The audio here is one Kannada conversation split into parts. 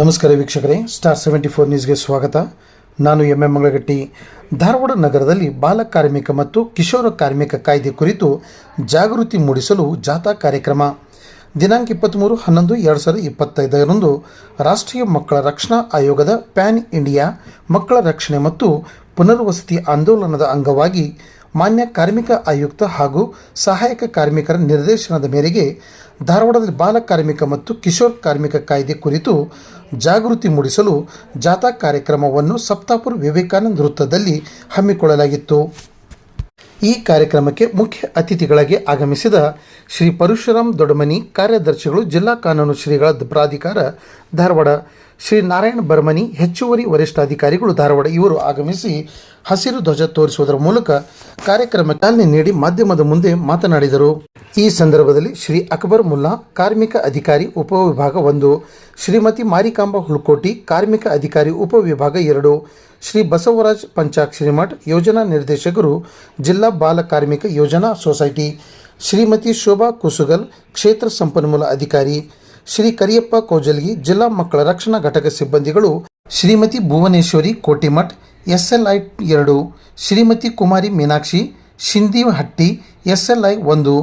ನಮಸ್ಕಾರ ವೀಕ್ಷಕರೇ ಸ್ಟಾರ್ ಸೆವೆಂಟಿ ಫೋರ್ ನ್ಯೂಸ್ಗೆ ಸ್ವಾಗತ. ನಾನು ಎಂ ಎಂ ಮಂಗಳಗಟ್ಟಿ. ಧಾರವಾಡ ನಗರದಲ್ಲಿ ಬಾಲ ಕಾರ್ಮಿಕ ಮತ್ತು ಕಿಶೋರ ಕಾರ್ಮಿಕ ಕಾಯ್ದೆ ಕುರಿತು ಜಾಗೃತಿ ಮೂಡಿಸಲು ಜಾಥಾ ಕಾರ್ಯಕ್ರಮ. ದಿನಾಂಕ ಇಪ್ಪತ್ತ್ಮೂರು ಹನ್ನೊಂದು ಎರಡು ಸಾವಿರದ ಇಪ್ಪತ್ತೈದರಂದು ರಾಷ್ಟ್ರೀಯ ಮಕ್ಕಳ ರಕ್ಷಣಾ ಆಯೋಗದ ಪ್ಯಾನ್ ಇಂಡಿಯಾ ಮಕ್ಕಳ ರಕ್ಷಣೆ ಮತ್ತು ಪುನರ್ವಸತಿ ಆಂದೋಲನದ ಅಂಗವಾಗಿ ಮಾನ್ಯ ಕಾರ್ಮಿಕ ಆಯುಕ್ತ ಹಾಗೂ ಸಹಾಯಕ ಕಾರ್ಮಿಕರ ನಿರ್ದೇಶನದ ಮೇರೆಗೆ ಧಾರವಾಡದಲ್ಲಿ ಬಾಲ ಕಾರ್ಮಿಕ ಮತ್ತು ಕಿಶೋರ್ ಕಾರ್ಮಿಕ ಕಾಯ್ದೆ ಕುರಿತು ಜಾಗೃತಿ ಮೂಡಿಸಲು ಜಾಥಾ ಕಾರ್ಯಕ್ರಮವನ್ನು ಸಪ್ತಾಪುರ ವಿವೇಕಾನಂದ ವೃತ್ತದಲ್ಲಿ ಹಮ್ಮಿಕೊಳ್ಳಲಾಗಿತ್ತು. ಈ ಕಾರ್ಯಕ್ರಮಕ್ಕೆ ಮುಖ್ಯ ಅತಿಥಿಗಳಾಗಿ ಆಗಮಿಸಿದ ಶ್ರೀ ಪರಶುರಾಮ್ ದೊಡಮನಿ ಕಾರ್ಯದರ್ಶಿಗಳು, ಜಿಲ್ಲಾ ಕಾನೂನು ಶ್ರೀಗಳ ಪ್ರಾಧಿಕಾರ, ಧಾರವಾಡ ಶ್ರೀ ನಾರಾಯಣ ಬರ್ಮನಿ ಹೆಚ್ಚುವರಿ ವರಿಷ್ಠಾಧಿಕಾರಿಗಳು ಧಾರವಾಡ ಇವರು ಆಗಮಿಸಿ ಹಸಿರು ಧ್ವಜ ತೋರಿಸುವುದರ ಮೂಲಕ ಕಾರ್ಯಕ್ರಮ ಚಾಲನೆ ನೀಡಿ ಮಾಧ್ಯಮದ ಮುಂದೆ ಮಾತನಾಡಿದರು. ಈ ಸಂದರ್ಭದಲ್ಲಿ ಶ್ರೀ ಅಕ್ಬರ್ ಮುಲ್ಲಾ, ಕಾರ್ಮಿಕ ಅಧಿಕಾರಿ ಉಪವಿಭಾಗ ಒಂದು, ಶ್ರೀಮತಿ ಮಾರಿಕಾಂಬ ಹುಲ್ಕೋಟಿ ಕಾರ್ಮಿಕ ಅಧಿಕಾರಿ ಉಪವಿಭಾಗ ಎರಡು, ಶ್ರೀ ಬಸವರಾಜ್ ಪಂಚಾಕ್ಷರಿ ಶ್ರೀಮಠ್ ಯೋಜನಾ ನಿರ್ದೇಶಕರು, ಜಿಲ್ಲಾ ಬಾಲ ಕಾರ್ಮಿಕ ಯೋಜನಾ ಸೊಸೈಟಿ, ಶ್ರೀಮತಿ ಶೋಭಾ ಕುಸುಗಲ್, ಕ್ಷೇತ್ರ ಸಂಪನ್ಮೂಲ ಅಧಿಕಾರಿ ಶ್ರೀ ಕರಿಯಪ್ಪ ಕೋಜಲ್ಗಿ ಜಿಲ್ಲಾ ಮಕ್ಕಳ ರಕ್ಷಣಾ ಘಟಕ ಸಿಬ್ಬಂದಿಗಳು ಶ್ರೀಮತಿ ಭುವನೇಶ್ವರಿ ಕೋಟಿಮಠ್, ಎಸ್ಎಲ್ಐ ಎರಡು, ಶ್ರೀಮತಿ ಕುಮಾರಿ ಮೀನಾಕ್ಷಿ ಶಿಂದಿಹಟ್ಟಿ ಎಸ್ಎಲ್ಐ ಒಂದು,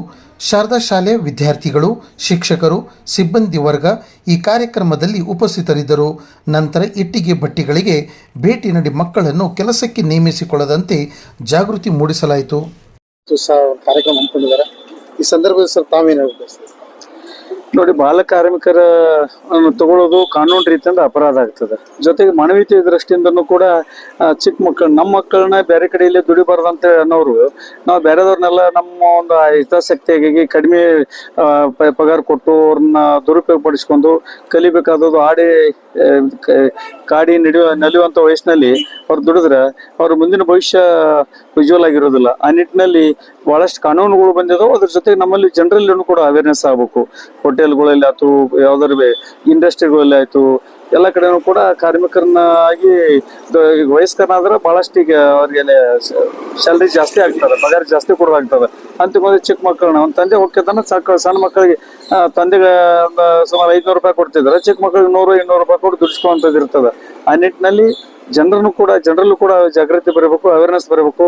ಶಾರದಾ ಶಾಲೆ ವಿದ್ಯಾರ್ಥಿಗಳು, ಶಿಕ್ಷಕರು, ಸಿಬ್ಬಂದಿ ವರ್ಗ ಈ ಕಾರ್ಯಕ್ರಮದಲ್ಲಿ ಉಪಸ್ಥಿತರಿದ್ದರು. ನಂತರ ಇಟ್ಟಿಗೆ ಭಟ್ಟಿಗಳಿಗೆ ಭೇಟಿ ನೀಡಿ ಮಕ್ಕಳನ್ನು ಕೆಲಸಕ್ಕೆ ನೇಮಿಸಿಕೊಳ್ಳದಂತೆ ಜಾಗೃತಿ ಮೂಡಿಸಲಾಯಿತು. ಕಾರ್ಯಕ್ರಮ ಹಮ್ಮಿಕೊಂಡಿದ್ದಾರೆ. ಈ ಸಂದರ್ಭದಲ್ಲಿ ಸರ್ ತಾವೇನು ಸರ್ ನೋಡಿ, ಬಾಲ ಕಾರ್ಮಿಕರ ತಗೊಳ್ಳೋದು ಕಾನೂನು ರೀತಿಯಿಂದ ಅಪರಾಧ ಆಗ್ತದೆ. ಜೊತೆಗೆ ಮಾನವೀಯತೆ ದೃಷ್ಟಿಯಿಂದನೂ ಕೂಡ ಚಿಕ್ಕ ಮಕ್ಕಳು ನಮ್ಮ ಮಕ್ಕಳನ್ನ ಬೇರೆ ಕಡೆಯಲ್ಲಿ ಅಂತ ಅನ್ನೋರು, ನಾವು ಬೇರೆದವ್ರನ್ನೆಲ್ಲ ನಮ್ಮ ಒಂದು ಹಿತಾಸಕ್ತಿಯಾಗಿ ಕಡಿಮೆ ಪಗಾರ ಕೊಟ್ಟು ಅವ್ರನ್ನ ದುರುಪಯೋಗ ಪಡಿಸ್ಕೊಂಡು ಕಲಿಬೇಕಾದದ್ದು ಆಡಿ ಕಾಡಿ ನಡೆಯುವ ನಲಿಯುವಂತ ವಯಸ್ಸಿನಲ್ಲಿ ಅವ್ರು ದುಡಿದ್ರೆ ಅವ್ರ ಮುಂದಿನ ಭವಿಷ್ಯ ಉಜ್ವಲ ಆಗಿರೋದಿಲ್ಲ. ಆ ನಿಟ್ಟಿನಲ್ಲಿ ಬಹಳಷ್ಟು ಕಾನೂನುಗಳು ಬಂದಿದಾವೆ. ಅದ್ರ ಜೊತೆಗೆ ನಮ್ಮಲ್ಲಿ ಜನರಲ್ಲೂ ಕೂಡ ಅವೇರ್ನೆಸ್ ಆಗಬೇಕು. ಹೋಟೆಲ್ಗಳಲ್ಲಿ ಆಯ್ತು ಯಾವ್ದಾರು ಇಂಡಸ್ಟ್ರಿಗಳಲ್ಲಿ ಆಯ್ತು, ಎಲ್ಲ ಕಡೆನೂ ಕೂಡ ಕಾರ್ಮಿಕರನ್ನಾಗಿ ವಯಸ್ಕರನಾದ್ರೆ ಬಹಳಷ್ಟು ಈಗ ಅವ್ರಿಗೆ ಸ್ಯಾಲ್ರಿ ಜಾಸ್ತಿ ಆಗ್ತದೆ, ಪಗಾರ ಜಾಸ್ತಿ ಕೊಡೋದಾಗ್ತದೆ. ಅಂತಿಮವಾಗಿ ಚಿಕ್ಕ ಮಕ್ಕಳನ್ನ ಒಂದು ತಂದೆ ಹೋಗ್ತಾನೆ ಸಕ್ಕ ಸಣ್ಣ ಮಕ್ಕಳಿಗೆ ತಂದೆಗೆ ಸುಮಾರು ಐದ್ನೂರು ರೂಪಾಯಿ ಕೊಡ್ತಿದ್ದಾರೆ, ಚಿಕ್ಕ ಮಕ್ಕಳಿಗೆ ನೂರು ಇನ್ನೂರು ರೂಪಾಯಿ ಕೊಟ್ಟು ದುಡಿಸ್ಕೊಂಥದ್ದು ಇರ್ತದೆ ಆ ನಿಟ್ಟಿನಲ್ಲಿ ಜನರನ್ನು ಕೂಡ ಜನರಲ್ಲೂ ಕೂಡ ಜಾಗೃತಿ ಬರಬೇಕು ಅವೇರ್ನೆಸ್ ಬರಬೇಕು.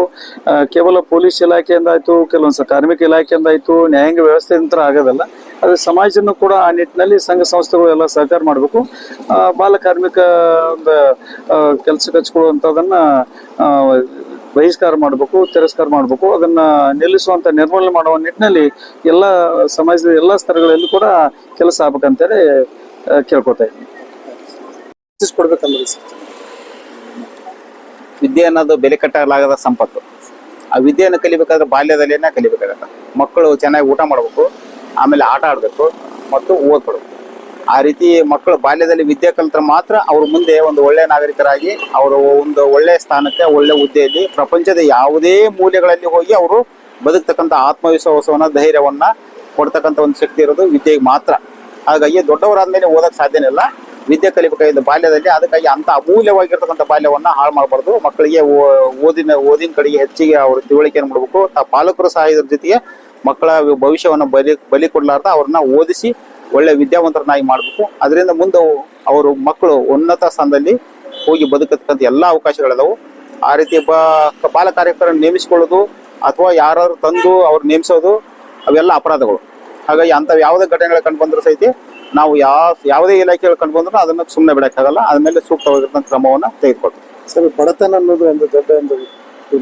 ಕೇವಲ ಪೊಲೀಸ್ ಇಲಾಖೆಯಿಂದ ಆಯ್ತು ಕೆಲವೊಂದು ಕಾರ್ಮಿಕ ಇಲಾಖೆಯಿಂದ ಆಯ್ತು ನ್ಯಾಯಾಂಗ ವ್ಯವಸ್ಥೆಯಿಂದ ಆಗೋದಲ್ಲ. ಅದು ಸಮಾಜನೂ ಕೂಡ ಆ ನಿಟ್ಟಿನಲ್ಲಿ ಸಂಘ ಸಂಸ್ಥೆಗಳು ಎಲ್ಲ ಸಹಕಾರ ಮಾಡಬೇಕು. ಬಾಲ ಕಾರ್ಮಿಕ ಒಂದು ಕೆಲಸ ಹಚ್ಕೊಳ್ಳುವಂಥದ್ದನ್ನ ಆ, ಬಹಿಷ್ಕಾರ ಮಾಡಬೇಕು ತಿರಸ್ಕಾರ ಮಾಡಬೇಕು. ಅದನ್ನ ನಿಲ್ಲಿಸುವಂತ ನಿರ್ಮೂಲನೆ ಮಾಡುವ ನಿಟ್ಟಿನಲ್ಲಿ ಎಲ್ಲ ಸಮಾಜದ ಎಲ್ಲ ಸ್ತರಗಳಲ್ಲಿ ಕೂಡ ಕೆಲಸ ಆಗ್ಬೇಕಂತೇಳಿ ಕೇಳ್ಕೊತಾ ಇದ್ದೀನಿ. ಕೊಡ್ಬೇಕಂದ್ರೆ ವಿದ್ಯೆ ಅನ್ನೋದು ಬೆಲೆ ಕಟ್ಟಲಾಗದ ಸಂಪತ್ತು. ಆ ವಿದ್ಯೆಯನ್ನು ಕಲಿಬೇಕಾದ್ರೆ ಬಾಲ್ಯದಲ್ಲಿನೇ ಕಲಿಬೇಕಾಗತ್ತೆ. ಮಕ್ಕಳು ಚೆನ್ನಾಗಿ ಊಟ ಮಾಡಬೇಕು, ಆಮೇಲೆ ಆಟ ಆಡಬೇಕು ಮತ್ತು ಓದ್ಕೊಡ್ಬೇಕು ಆ ರೀತಿ ಮಕ್ಕಳು ಬಾಲ್ಯದಲ್ಲಿ ವಿದ್ಯೆ ಕಲಿತ್ರೆ ಮಾತ್ರ ಅವ್ರ ಮುಂದೆ ಒಂದು ಒಳ್ಳೆಯ ನಾಗರಿಕರಾಗಿ ಅವರು ಒಂದು ಒಳ್ಳೆಯ ಸ್ಥಾನಕ್ಕೆ, ಒಳ್ಳೆ ಹುದ್ದೆಯಲ್ಲಿ ಪ್ರಪಂಚದ ಯಾವುದೇ ಮೂಲೆಗಳಲ್ಲಿ ಹೋಗಿ ಅವರು ಬದುಕ್ತಕ್ಕಂಥ ಆತ್ಮವಿಶ್ವಾಸವನ್ನ, ಧೈರ್ಯವನ್ನ ಕೊಡ್ತಕ್ಕಂಥ ಒಂದು ಶಕ್ತಿ ಇರೋದು ವಿದ್ಯೆಗೆ ಮಾತ್ರ. ಹಾಗಾಗಿ ದೊಡ್ಡವರಾದ್ಮೇಲೆ ಓದಕ್ ಸಾಧ್ಯನೇ ಇಲ್ಲ. ವಿದ್ಯೆ ಕಲಿಬೇಕಾಗಿದ್ದ ಬಾಲ್ಯದಲ್ಲಿ ಅದಕ್ಕಾಗಿ ಅಂತ ಅಮೂಲ್ಯವಾಗಿರ್ತಕ್ಕಂಥ ಬಾಲ್ಯವನ್ನು ಹಾಳು ಮಾಡಬಾರ್ದು. ಮಕ್ಕಳಿಗೆ ಓದಿನ ಓದಿನ ಕಡೆಗೆ ಹೆಚ್ಚಿಗೆ ಅವ್ರ ತಿಳುವಳಿಕೆಯನ್ನು ಮಾಡಬೇಕು ಆ ಪಾಲಕರು ಸಹ ಇದ್ರ ಜೊತೆಗೆ ಮಕ್ಕಳ ಭವಿಷ್ಯವನ್ನು ಬಲಿ ಬಲಿ ಕೊಡ್ಲಾರ್ದ ಅವ್ರನ್ನ ಓದಿಸಿ ಒಳ್ಳೆ ವಿದ್ಯಾವಂತರನ್ನಾಗಿ ಮಾಡಬೇಕು. ಅದರಿಂದ ಮುಂದೆ ಅವರು ಮಕ್ಕಳು ಉನ್ನತ ಸ್ಥಾನದಲ್ಲಿ ಹೋಗಿ ಬದುಕತಕ್ಕಂಥ ಎಲ್ಲ ಅವಕಾಶಗಳಿದಾವೆ ಆ ರೀತಿ ಬ, ಬಾಲ ಕಾರ್ಯಕರ್ತರನ್ನು ನೇಮಿಸಿಕೊಳ್ಳೋದು ಅಥವಾ ಯಾರು ತಂದು ಅವ್ರು ನೇಮಿಸೋದು ಅವೆಲ್ಲ ಅಪರಾಧಗಳು. ಹಾಗಾಗಿ ಅಂಥವು ಯಾವುದೇ ಘಟನೆಗಳು ಕಂಡು ಬಂದರೂ ಸಹಿತ ನಾವು ಯಾವ ಯಾವುದೇ ಇಲಾಖೆಗಳು ಕಂಡು ಬಂದ್ರು ಅದನ್ನ ಸುಮ್ಮನೆ ಬಿಡಕ್ಕಾಗಲ್ಲ. ಅದ್ರ ಮೇಲೆ ಸೂಕ್ತವಾಗಿರ್ತಕ್ಕಂಥ ಕ್ರಮವನ್ನ ತೆಗೆದುಕೊಳ್ತೀವಿ. ಸರ್ ಬಡತನ ಅನ್ನೋದು ಒಂದು ದೊಡ್ಡ ಒಂದು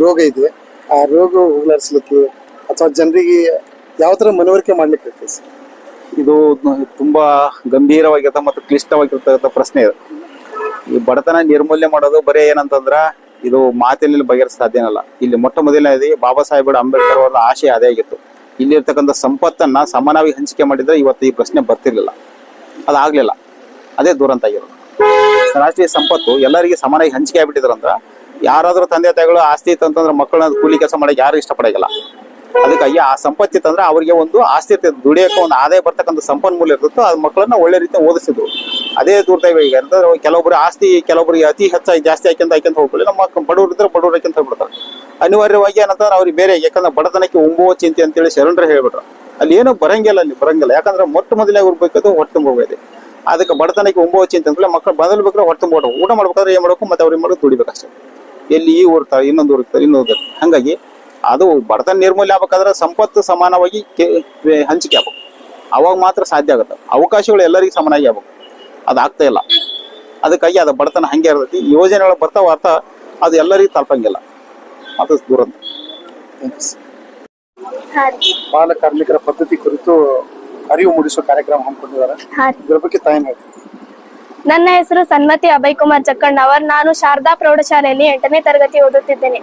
ರೋಗ ಇದೆ. ಆ ರೋಗ ಹೋಗ್ಲಾಡಿಸ್ಲಿಕ್ಕೆ ಅಥವಾ ಜನರಿಗೆ ಯಾವ ಥರ ಮನವರಿಕೆ ಮಾಡ್ಲಿಕ್ಕೆ ಆಗ್ತದೆ ಸರ್? ಇದು ತುಂಬಾ ಗಂಭೀರವಾಗಿರ್ತ ಮತ್ತು ಕ್ಲಿಷ್ಟವಾಗಿರ್ತಕ್ಕಂಥ ಪ್ರಶ್ನೆ ಇದು. ಈ ಬಡತನ ನಿರ್ಮೂಲನೆ ಮಾಡೋದು ಬರೀ ಏನಂತಂದ್ರ ಇದು ಮಾತಿನಲ್ಲಿ ಬಗೆಹರಿಸ ಸಾಧ್ಯನಲ್ಲ ಇಲ್ಲಿ. ಮೊಟ್ಟ ಮೊದಲನೇದಿ ಬಾಬಾ ಸಾಹೇಬ್ ಅಂಬೇಡ್ಕರ್ ಅವರ ಆಶಯ ಅದೇ ಆಗಿತ್ತು. ಇಲ್ಲಿರ್ತಕ್ಕಂಥ ಸಂಪತ್ತನ್ನ ಸಮಾನವಾಗಿ ಹಂಚಿಕೆ ಮಾಡಿದ್ರೆ ಇವತ್ತು ಈ ಪ್ರಶ್ನೆ ಬರ್ತಿರ್ಲಿಲ್ಲ. ಅದಾಗ್ಲಿಲ್ಲ. ಅದೇ ದುರಂತ ಆಗಿರೋದು. ರಾಷ್ಟ್ರೀಯ ಸಂಪತ್ತು ಎಲ್ಲರಿಗೆ ಸಮಾನವಾಗಿ ಹಂಚಿಕೆ ಆಗ್ಬಿಟ್ಟಿದ್ರಂದ್ರ ಯಾರಾದ್ರೂ ತಂದೆ ತಾಯಿಗಳು ಆಸ್ತಿ ಇತ್ತಂತಂದ್ರೆ ಮಕ್ಕಳನ್ನ ಕೂಲಿ ಕೆಲಸ ಮಾಡೋಕೆ ಯಾರು ಇಷ್ಟಪಡಂಗಿಲ್ಲ. ಅದಕ್ಕಾಗಿ ಆ ಸಂಪತ್ತಿ ತಂದ್ರೆ ಅವರಿಗೆ ಒಂದು ಆಸ್ತಿ ಇರ್ತದೆ ದುಡಿಯೋಕೆ ಒಂದು ಆದಾಯ ಬರ್ತಕ್ಕಂಥ ಸಂಪನ್ಮೂಲ ಇರ್ತಿತ್ತು. ಅದು ಮಕ್ಕಳನ್ನ ಒಳ್ಳೆ ರೀತಿ ಓದಿಸಿದ್ರು. ಅದೇ ದುರ್ದೈವ ಈಗ. ಅಂತಂದ್ರೆ ಕೆಲವೊಬ್ರು ಆಸ್ತಿ, ಕೆಲವೊಬ್ರಿಗೆ ಅತಿ ಹೆಚ್ಚಾಗಿ ಜಾಸ್ತಿ ಹಾಕ್ಯಂತ ಹಾಕ್ಯಂತ ಹೋಗ್ಬಿಡಿ ನಮ್ಮ ಬಡವ್ರು ಇದ್ರೆ ಬಡವ್ರು ಹಾಕ್ಯಂತ ಹೋಗ್ಬಿಡ್ತಾರೆ. ಅನಿವಾರ್ಯವಾಗಿ ಏನಂತಂದ್ರೆ ಅವ್ರಿಗೆ ಬೇರೆ, ಯಾಕಂದ್ರೆ ಬಡತನಕ್ಕೆ ಉಂಬುವ ಚಿಂತೆ ಅಂತೇಳಿ ಶರಣರು ಹೇಳ್ಬಿಟ್ರು. ಅಲ್ಲಿ ಏನು ಬರಂಗಿಲ್ಲ, ಅಲ್ಲಿ ಬರಂಗಿಲ್ಲ. ಯಾಕಂದ್ರೆ ಮೊಟ್ಟ ಮೊದಲೇ ಹೋಗ್ಬೇಕಾದ್ರೆ ಹೊಟ್ಟೆ ತುಂಬೋಗಿದೆ. ಅದಕ್ಕೆ ಬಡತನಕ್ಕೆ ಉಂಬುವ ಚಿಂತೆ ಅಂತೇಳಿ ಮಕ್ಕಳು ಬದಲು ಬೇಕಾದ್ರೆ ಹೊಟ್ಟೆ ತುಂಬ ಊಟ ಮಾಡ್ಬೇಕಾದ್ರೆ ಏನು ಮಾಡ್ಬೇಕು? ಮತ್ತೆ ಅವ್ರಿಗೆ ಮಾಡೋದು ದುಡಿಬೇಕಷ್ಟೇ. ಎಲ್ಲಿ ಈ ಊರ್ತಾರೆ ಇನ್ನೊಂದು ಊರ್ತಾರೆ ಇನ್ನೊಂದು ಹಾಗಾಗಿ ಅದು ಬಡತನ ನಿರ್ಮೂಲನೆ ಆಗ್ಬೇಕಾದ್ರೆ ಸಂಪತ್ತು ಸಮಾನವಾಗಿ ಹಂಚಿಕೆ ಆಗ್ಬೇಕು. ಅವಾಗ ಮಾತ್ರ ಸಾಧ್ಯ ಆಗುತ್ತೆ. ಅವಕಾಶಗಳು ಎಲ್ಲರಿಗೂ ಸಮಾನಾಗಿ ಆಗ್ಬೇಕು. ಅದು ಆಗ್ತಾ ಇಲ್ಲ. ಅದಕ್ಕಾಗಿ ಅದು ಬಡತನ ಹಂಗೆ ಇರ್ತೈತಿ. ಯೋಜನೆಗಳು ಬರ್ತಾವ ಅರ್ಥ. ಅದು ಎಲ್ಲರಿಗೂ ತಲುಪಂಗಿಲ್ಲ. ಅದು ದುರಂತ ಬಾಲ ಕಾರ್ಮಿಕರ ಪದ್ಧತಿ ಕುರಿತು ಅರಿವು ಮೂಡಿಸುವ ಕಾರ್ಯಕ್ರಮ ಹಮ್ಮಿಕೊಂಡಿದ್ದಾರೆ. ಇದ್ರ ಬಗ್ಗೆ ತಾಯಿ ಹೇಳ್ತೀನಿ ನನ್ನ ಹೆಸರು ಸನ್ಮತಿ ಅಭಯ್ ಕುಮಾರ್ ಚಕ್ಕಣ್ಣ ಅವರ್. ನಾನು ಶಾರದಾ ಪ್ರೌಢಶಾಲೆಯಲ್ಲಿ ಎಂಟನೇ ತರಗತಿ ಓದುತ್ತಿದ್ದೇನೆ.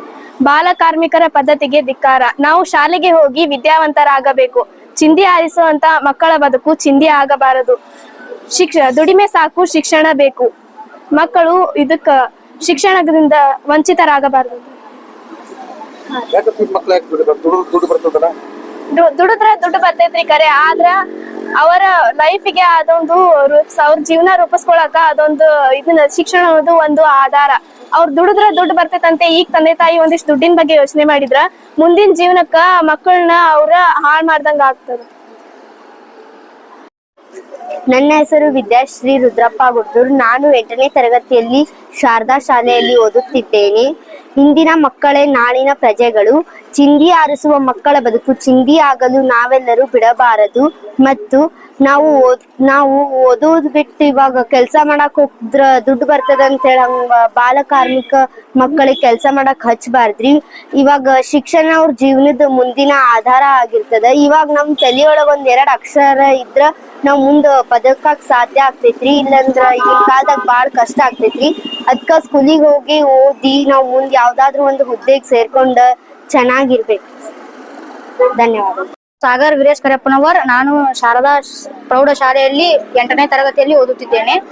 ಬಾಲ ಕಾರ್ಮಿಕರ ಪದ್ಧತಿಗೆ ಧಿಕ್ಕಾರ. ನಾವು ಶಾಲೆಗೆ ಹೋಗಿ ವಿದ್ಯಾವಂತರಾಗಬೇಕು. ಚಿಂದಿ ಆರಿಸುವಂತ ಮಕ್ಕಳ ಬದುಕು ಚಿಂದಿ ಆಗಬಾರದು. ಶಿಕ್ಷ ದುಡಿಮೆ ಸಾಕು ಶಿಕ್ಷಣ ಬೇಕು. ಮಕ್ಕಳು ಇದಕ್ಕ ಶಿಕ್ಷಣದಿಂದ ವಂಚಿತರಾಗಬಾರದು. ಯಾಕಂದ್ರೆ ದುಡ್ಡು ದುಡಿದ್ರೆ ಕರೆ ಆದ್ರ ಅವರ ಲೈಫಿಗೆ ಅದೊಂದು ಅವ್ರ ಜೀವನ ರೂಪಿಸ್ಕೊಳಕ ಅದೊಂದು ಇದನ್ನ ಶಿಕ್ಷಣ ಅನ್ನೋದು ಒಂದು ಆಧಾರ. ಅವ್ರ ದುಡಿದ್ರೆ ದುಡ್ಡು ಬರ್ತೈತಂತೆ, ಈಗ ತಂದೆ ತಾಯಿ ಒಂದಿಷ್ಟು ದುಡ್ಡಿನ ಬಗ್ಗೆ ಯೋಚನೆ ಮಾಡಿದ್ರ ಮುಂದಿನ ಜೀವನಕ್ಕ ಮಕ್ಕಳನ್ನ ಅವ್ರ ಹಾಳ್ ಮಾಡ್ದಂಗ ಆಗ್ತದ. ನನ್ನ ಹೆಸರು ವಿದ್ಯಾಶ್ರೀ ರುದ್ರಪ್ಪ ಗುಡ್ದೂರ್ ನಾನು ಎಂಟನೇ ತರಗತಿಯಲ್ಲಿ ಶಾರದಾ ಶಾಲೆಯಲ್ಲಿ ಓದುತ್ತಿದ್ದೇನೆ. ಇಂದಿನ ಮಕ್ಕಳೇ ನಾಳಿನ ಪ್ರಜೆಗಳು. ಚಿಂದಿ ಆರಿಸುವ ಮಕ್ಕಳ ಬದುಕು ಚಿಂದಿ ಆಗಲು ನಾವೆಲ್ಲರೂ ಬಿಡಬಾರದು. ಮತ್ತು ನಾವು ಓದ್, ನಾವು ಓದೋದು ಬಿಟ್ಟು ಇವಾಗ ಕೆಲಸ ಮಾಡಕ್ ಹೋದ್ರ ದುಡ್ಡು ಬರ್ತದ ಅಂತ ಹೇಳಿ ಹಂಗ ಬಾಲ ಕಾರ್ಮಿಕ ಮಕ್ಕಳಿಗೆ ಕೆಲಸ ಮಾಡಕ್ ಹಚ್ಬಾರ್ದ್ರಿ. ಇವಾಗ ಶಿಕ್ಷಣ ಅವ್ರ ಜೀವನದ ಮುಂದಿನ ಆಧಾರ ಆಗಿರ್ತದ. ಇವಾಗ ನಮ್ ತಲಿಯೊಳಗ ಒಂದ್ ಎರಡ್ ಅಕ್ಷರ ಇದ್ರ ನಾವ್ ಮುಂದ ಪದಕಕ್ಕೆ ಸಾಧ್ಯ ಆಗ್ತೈತ್ರಿ, ಇಲ್ಲಂದ್ರ ಈಗಿನ ಕಾಲದಾಗ ಬಾಳ್ ಕಷ್ಟ ಆಗ್ತೈತ್ರಿ. ಅದ್ಕ ಸ್ಕೂಲಿಗೆ ಹೋಗಿ ಓದಿ ನಾವ್ ಮುಂದ್ ಯಾವ್ದಾದ್ರು ಒಂದು ಹುದ್ದೆಗ್ ಸೇರ್ಕೊಂಡ ಚೆನ್ನಾಗಿರ್ಬೇಕು. ಧನ್ಯವಾದ. ಸಾಗರ್ ವೀರೇಶ್ ಕರೆಪ್ಪನವರ್ ನಾನು ಶಾರದಾ ಪ್ರೌಢ ಶಾಲೆಯಲ್ಲಿ ಎಂಟನೇ ತರಗತಿಯಲ್ಲಿ ಓದುತ್ತಿದ್ದೇನೆ.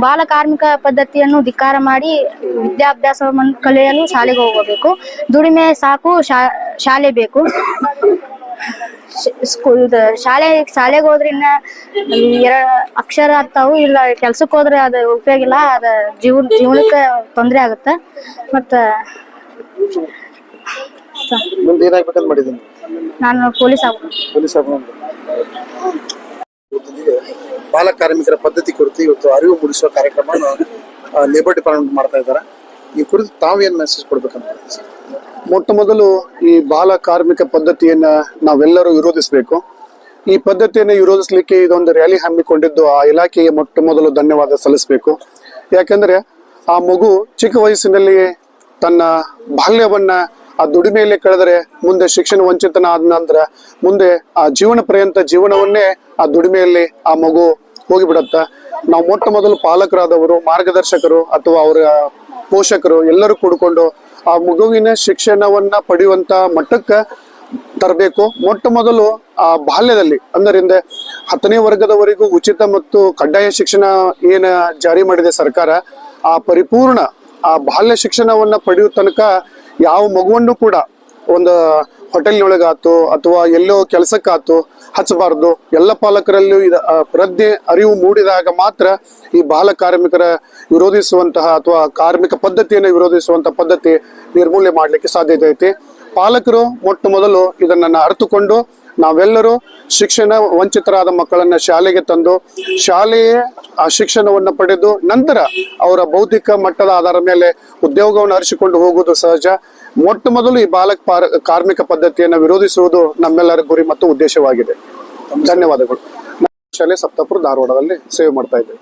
ಬಾಲ ಕಾರ್ಮಿಕ ಪದ್ಧತಿಯನ್ನು ಧಿಕ್ಕಾರ ಮಾಡಿ ವಿದ್ಯಾಭ್ಯಾಸವನ್ನು ಕಲಿಯಲು ಶಾಲೆಗೆ ಹೋಗಬೇಕು. ದುಡಿಮೆ ಸಾಕು ಶಾ- ಶಾಲೆ ಬೇಕು. ಸ್ಕೂಲ್ ಶಾಲೆ ಶಾಲೆಗೆ ಹೋದ್ರಿಂದ ಅಕ್ಷರ ಆಗ್ತಾವು ಇಲ್ಲ. ಕೆಲ್ಸಕ್ಕೆ ಹೋದ್ರೆ ಅದು ಉಪಯೋಗ ಇಲ್ಲ. ಅದ ಜೀವನ ಜೀವನಕ್ಕೆ ತೊಂದರೆ ಆಗುತ್ತ. ಮತ್ತ ಮುಂದೆ ಏನಾಗ್ಬೇಕಂತ ಮಾಡಿದ್ದೀನಿ ನಾನು ಪೊಲೀಸ್ ಪೊಲೀಸ್ ಬಾಲ ಕಾರ್ಮಿಕರ ಪದ್ಧತಿ ಕುರಿತು ಇವತ್ತು ಅರಿವು ಮೂಡಿಸುವ ಕಾರ್ಯಕ್ರಮ ಲೇಬರ್ ಡಿಪಾರ್ಟ್ಮೆಂಟ್ ಮಾಡ್ತಾ ಇದ್ದಾರೆ. ಈ ಕುರಿತು ತಾವೇನ್ ಮೆಸೇಜ್ ಕೊಡ್ಬೇಕಂತ? ಮೊಟ್ಟ ಮೊದಲು ಈ ಬಾಲ ಕಾರ್ಮಿಕ ಪದ್ಧತಿಯನ್ನ ನಾವೆಲ್ಲರೂ ವಿರೋಧಿಸಬೇಕು. ಈ ಪದ್ಧತಿಯನ್ನು ವಿರೋಧಿಸಲಿಕ್ಕೆ ಇದೊಂದು ರ್ಯಾಲಿ ಹಮ್ಮಿಕೊಂಡಿದ್ದು ಆ ಇಲಾಖೆಗೆ ಮೊಟ್ಟ ಮೊದಲು ಧನ್ಯವಾದ ಸಲ್ಲಿಸಬೇಕು. ಯಾಕಂದ್ರೆ ಆ ಮಗು ಚಿಕ್ಕ ವಯಸ್ಸಿನಲ್ಲಿ ತನ್ನ ಬಾಲ್ಯವನ್ನ ಆ ದುಡಿಮೆಯಲ್ಲಿ ಕಳೆದರೆ ಮುಂದೆ ಶಿಕ್ಷಣ ವಂಚಿತನ ಆದ ನಂತರ ಮುಂದೆ ಆ ಜೀವನ ಪರ್ಯಂತ ಜೀವನವನ್ನೇ ಆ ದುಡಿಮೆಯಲ್ಲಿ ಆ ಮಗು ಹೋಗಿಬಿಡತ್ತ. ನಾವು ಮೊಟ್ಟ ಮೊದಲು ಪಾಲಕರಾದವರು, ಮಾರ್ಗದರ್ಶಕರು ಅಥವಾ ಅವರ ಪೋಷಕರು ಎಲ್ಲರೂ ಕೂಡಿಕೊಂಡು ಆ ಮಗುವಿನ ಶಿಕ್ಷಣವನ್ನ ಪಡೆಯುವಂತ ಮಟ್ಟಕ್ಕೆ ತರಬೇಕು. ಮೊಟ್ಟ ಮೊದಲು ಆ ಬಾಲ್ಯದಲ್ಲಿ ಅಂದರಿಂದ ಹತ್ತನೇ ವರ್ಗದವರೆಗೂ ಉಚಿತ ಮತ್ತು ಕಡ್ಡಾಯ ಶಿಕ್ಷಣ ಏನ ಜಾರಿ ಮಾಡಿದೆ ಸರ್ಕಾರ, ಆ ಪರಿಪೂರ್ಣ ಆ ಬಾಲ್ಯ ಶಿಕ್ಷಣವನ್ನ ಪಡೆಯುವ ತನಕ ಯಾವ ಮಗುವನ್ನು ಕೂಡ ಒಂದು ಹೋಟೆಲ್ನೊಳಗಾತು ಅಥವಾ ಎಲ್ಲೋ ಕೆಲಸಕ್ಕಾತು ಹಚ್ಚಬಾರ್ದು. ಎಲ್ಲ ಪಾಲಕರಲ್ಲೂ ಇದ ಪ್ರಜ್ಞೆ, ಅರಿವು ಮೂಡಿದಾಗ ಮಾತ್ರ ಈ ಬಾಲ ಕಾರ್ಮಿಕರ ವಿರೋಧಿಸುವಂತಹ ಅಥವಾ ಕಾರ್ಮಿಕ ಪದ್ಧತಿಯನ್ನು ವಿರೋಧಿಸುವಂತಹ ಪದ್ಧತಿ ನಿರ್ಮೂಲನೆ ಮಾಡಲಿಕ್ಕೆ ಸಾಧ್ಯತೆ ಐತಿ. ಪಾಲಕರು ಮೊಟ್ಟ ಮೊದಲು ಇದನ್ನ ಅರ್ಥಕೊಂಡು ನಾವೆಲ್ಲರೂ ಶಿಕ್ಷಣ ವಂಚಿತರಾದ ಮಕ್ಕಳನ್ನ ಶಾಲೆಗೆ ತಂದು ಶಾಲೆಯೇ ಆ ಶಿಕ್ಷಣವನ್ನು ಪಡೆದು ನಂತರ ಅವರ ಬೌದ್ಧಿಕ ಮಟ್ಟದ ಆಧಾರದ ಮೇಲೆ ಉದ್ಯೋಗವನ್ನು ಅರಿಸಿಕೊಂಡು ಹೋಗುವುದು ಸಹಜ. ಮೊಟ್ಟ ಮೊದಲು ಈ ಬಾಲಕ ಕಾರ್ಮಿಕ ಪದ್ಧತಿಯನ್ನು ವಿರೋಧಿಸುವುದು ನಮ್ಮೆಲ್ಲರ ಗುರಿ ಮತ್ತು ಉದ್ದೇಶವಾಗಿದೆ. ಧನ್ಯವಾದಗಳು. ಶಾಲೆ ಸಪ್ತಾಪುರ ಧಾರವಾಡದಲ್ಲಿ ಸೇವೆ ಮಾಡ್ತಾ ಇದ್ದೇವೆ.